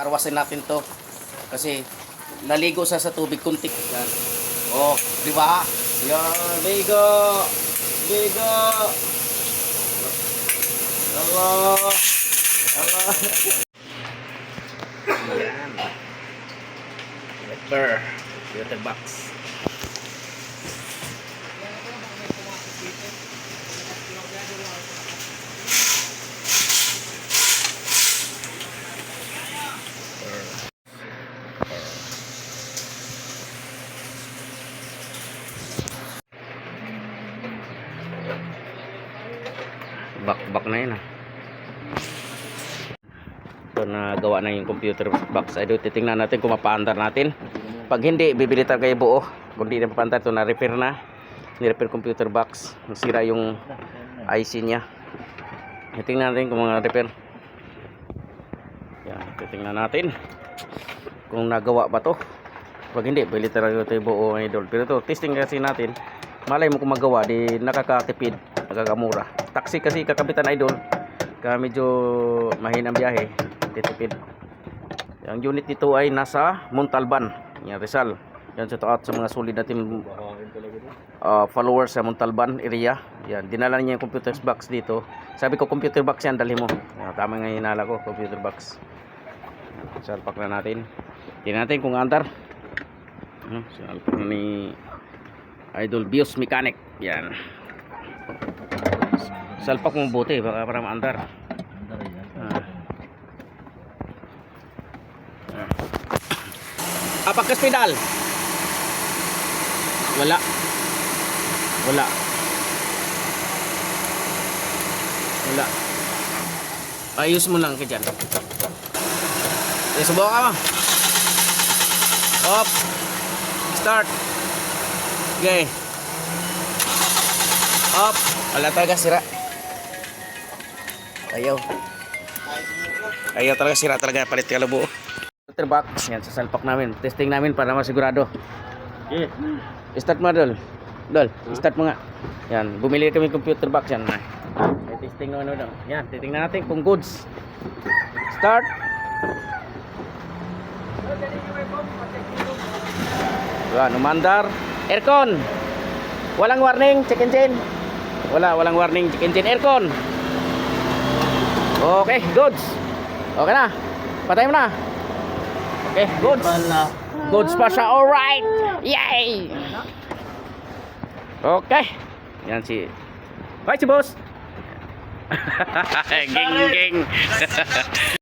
Karwasin natin to. Kasi naligo sa sa tubig kuntik. Yan. Oh, di ba? Yan, bigo. Bigo. Hello. Hello. Yan. Letter. Letter box. Bak-bak na yun ah. Ito na gawa na yung computer box. Ay, titingnan natin kung mapaandar natin. Pag hindi, bibili tayo kayo buo. Kung hindi na mapaandar, ito na-repair na. Ni-repair computer box. Nasira yung IC niya. Titingnan natin kung mga repair. Yan, titingnan natin. Kung nagawa ba to. Pag hindi, bili talaga tayo buo idol. Pero ito, testing kasi natin. Malay mo kung magawa, di nakakatipid, nakakamura. Taxi kasi kakapitan idol. Kaya medyo mahinang biyahe, titipid. Ang unit nito ay nasa Montalban, yan Rizal. Yan sa taat sa mga solid natin uh, followers sa Montalban area. Yan, dinala niya yung computer box dito. Sabi ko computer box yan, dali mo. Yan, tama nga hinala ko, computer box. Salpak na natin. Tingnan natin kung andar. Ano, salpak ni Idol Bios Mechanic. Yan. Salpak mo buti, baka para maandar. Ah. Ah. Ah, pagkas pedal. Wala. Wala. Wala. Ayos mo lang ka dyan. Eh, subukan ka mo. Op. Start. Okay. Up. Wala talaga sira. Ayaw. Ayaw talaga sira talaga. Palit ka buo. Filter box. Yan, sa salpak namin. Testing namin para masigurado. Okay. Start mo, Dol. Dol, start mo nga. Yan, bumili kami computer box yan. Ay, testing ano daw. Yan, titingnan natin kung goods. Start. Yan, umandar. Aircon. Walang warning, check engine. Wala, walang warning, check engine. Aircon. Okay, goods. Okay na. Patay mo na. Okay, goods. Goods pa siya. Alright. Yay! Okay. Yan si... Bye si boss. ging ging.